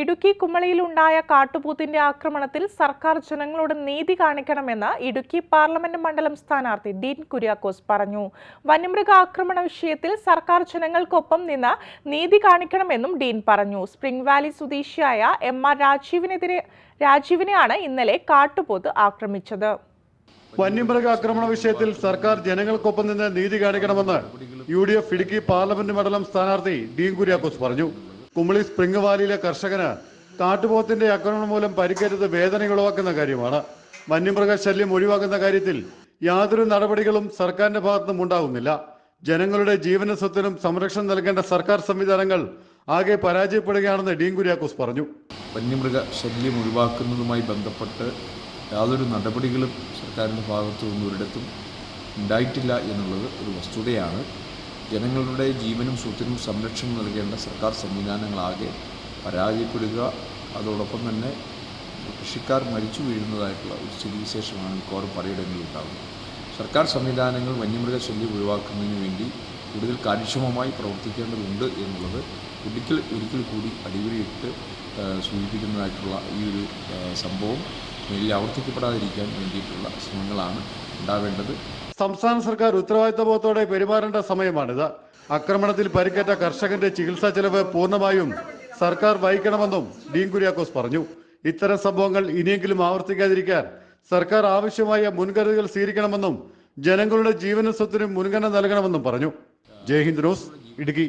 ഇടുക്കി കുമളിയിലുണ്ടായ കാട്ടുപോത്തിന്റെ ആക്രമണത്തിൽ സർക്കാർ ജനങ്ങളോട് നീതി കാണിക്കണമെന്ന് ഇടുക്കി പാർലമെന്റ് മണ്ഡലം സ്ഥാനാർത്ഥി ഡീൻ കുര്യാക്കോസ് പറഞ്ഞു. വന്യമൃഗ ആക്രമണ വിഷയത്തിൽ സർക്കാർ ജനങ്ങൾക്കൊപ്പം നിന്ന് നീതി കാണിക്കണമെന്നും ഡീൻ പറഞ്ഞു. സ്പ്രിംഗ് വാലി സ്വദേശിയായ എം ആർ രാജീവിനെതിരെ രാജീവിനെയാണ് ഇന്നലെ കാട്ടുപോത്ത് ആക്രമിച്ചത്. വന്യമൃഗ ആക്രമണ വിഷയത്തിൽ സർക്കാർ ജനങ്ങൾക്കൊപ്പം നിന്ന് നീതി കാണിക്കണമെന്ന് U D F Idukki parliament മണ്ഡലം സ്ഥാനാർത്ഥി ഡീൻ കുര്യാക്കോസ് പറഞ്ഞു. കുമളി സ്പ്രിംഗ് വാലിയിലെ കർഷകന് കാട്ടുപോത്തിന്റെ ആക്രമണം മൂലം പരിക്കേറ്റത് വേദന ഉളവാക്കുന്ന കാര്യമാണ്. വന്യമൃഗ ശല്യം ഒഴിവാക്കുന്ന കാര്യത്തിൽ യാതൊരു നടപടികളും സർക്കാരിന്റെ ഭാഗത്തുനിന്നും ഉണ്ടാകുന്നില്ല ജനങ്ങളുടെ ജീവന സ്വത്തിനും സംരക്ഷണം നൽകേണ്ട സർക്കാർ സംവിധാനങ്ങൾ ആകെ പരാജയപ്പെടുകയാണെന്ന് ഡീൻ കുര്യാക്കോസ് പറഞ്ഞു. വന്യമൃഗ ശല്യം ഒഴിവാക്കുന്നതുമായി ബന്ധപ്പെട്ട് യാതൊരു നടപടികളും സർക്കാരിന്റെ ഭാഗത്തു നിന്നും ഒരിടത്തും ഉണ്ടായിട്ടില്ല എന്നുള്ളത് ഒരു വസ്തുതയാണ്. ജനങ്ങളുടെ ജീവനും സ്വത്തിനും സംരക്ഷണം നൽകേണ്ട സർക്കാർ സംവിധാനങ്ങളാകെ പരാജയപ്പെടുക. അതോടൊപ്പം തന്നെ കൃഷിക്കാർ മരിച്ചു വീഴുന്നതായിട്ടുള്ള ഒരു സ്ഥിതിവിശേഷമാണ് മിക്കവാറും പലയിടങ്ങളിൽ ഉണ്ടാകുന്നത് സർക്കാർ സംവിധാനങ്ങൾ വന്യമൃഗ ശല്യം ഒഴിവാക്കുന്നതിന് വേണ്ടി കൂടുതൽ കാര്യക്ഷമമായി പ്രവർത്തിക്കേണ്ടതുണ്ട് എന്നുള്ളത് ഒരിക്കൽ ഒരിക്കൽ കൂടി അടിവരയിട്ട് സൂചിപ്പിക്കുന്നതായിട്ടുള്ള ഈ ഒരു സംഭവം മേലിൽ ആവർത്തിക്കപ്പെടാതിരിക്കാൻ വേണ്ടിയിട്ടുള്ള ശ്രമങ്ങളാണ് ഉണ്ടാവേണ്ടത്. സംസ്ഥാന സർക്കാർ ഉത്തരവാദിത്തബോധത്തോടെ പെരുമാറേണ്ട സമയമാണിത്. ആക്രമണത്തിൽ പരിക്കേറ്റ കർഷകന്റെ ചികിത്സാ ചെലവ് പൂർണമായും സർക്കാർ വഹിക്കണമെന്നും ഡീൻ കുര്യാക്കോസ് പറഞ്ഞു. ഇത്തരം സംഭവങ്ങൾ ഇനിയെങ്കിലും ആവർത്തിക്കാതിരിക്കാൻ സർക്കാർ ആവശ്യമായ മുൻകരുതലുകൾ സ്വീകരിക്കണമെന്നും ജനങ്ങളുടെ ജീവനും സ്വത്തിനും മുൻഗണന നൽകണമെന്നും പറഞ്ഞു. ജയ് ഹിന്ദ് ന്യൂസ് ഇടുക്കി.